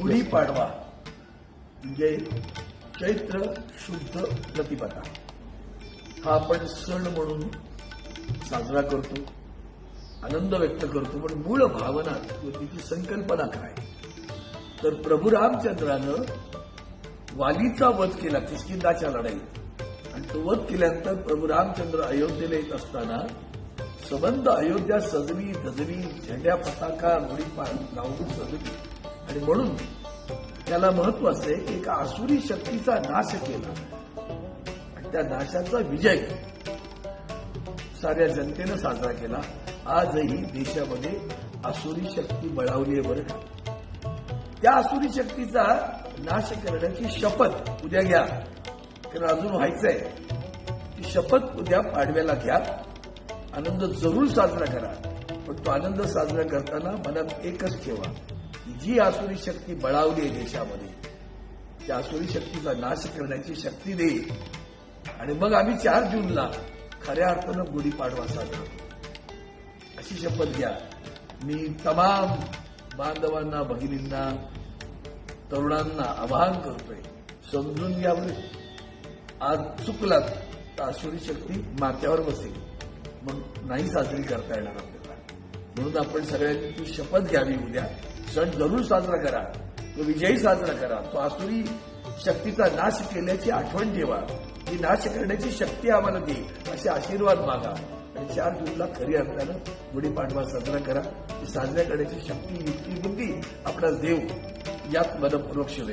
गुढीपाडवा म्हणजे चैत्र शुद्ध प्रतिपदा. हा आपण सण म्हणून साजरा करतो. आनंद व्यक्त करतो पण मूळ भावना तिची संकल्पना काय? तर प्रभू रामचंद्रानं वालीचा वध केला किशकिंदाच्या लढाईत. आणि तो वध केल्यानंतर प्रभू रामचंद्र अयोध्येला येत असताना संबंध अयोध्या सजवी धजवी झेंड्या पताका गुढीपा लावून सजली आणि म्हणून त्याला महत्त्व असे एका आसुरी शक्तीचा नाश केला. आणि त्या नाशाचा विजय साऱ्या जनतेनं साजरा केला. आजही देशामध्ये आसुरी शक्ती बळावली आहे बरं त्या आसुरी शक्तीचा नाश करण्याची शपथ उद्या घ्या. कारण अजून व्हायचंय. ती शपथ उद्या पाडव्याला घ्या. आनंद जरूर साजरा करा. पण तो आनंद साजरा करताना मनात एकच ठेवा. जी आसुरी शक्ती बळावली आहे देशामध्ये त्या आसुरी शक्तीचा नाश करण्याची शक्ती देईल आणि मग आम्ही चार जूनला खऱ्या अर्थानं गुढीपाडवा साजरा अशी शपथ घ्या. मी तमाम बांधवांना भगिनींना तरुणांना आवाहन करतोय समजून घ्या आज चुकलात तर आसुरी शक्ती माथ्यावर बसेल. मग नाही साजरी करता येणार आपल्याला. म्हणून आपण सगळ्यांनी ती शपथ घ्यावी उद्या. सण जरूर साजरा करा. तो विजयी साजरा करा. तो आसुरी शक्तीचा नाश केल्याची आठवण ठेवा. ही नाश करण्याची शक्ती आम्हाला दे असे आशीर्वाद मागा. आणि चार जूनला खरी अर्थानं गुढीपाडवा साजरा करा. ती साजऱ्या करण्याची शक्ती युक्ती बुद्धी आपला देव. यात मनपूर्वक शुभेच्छा.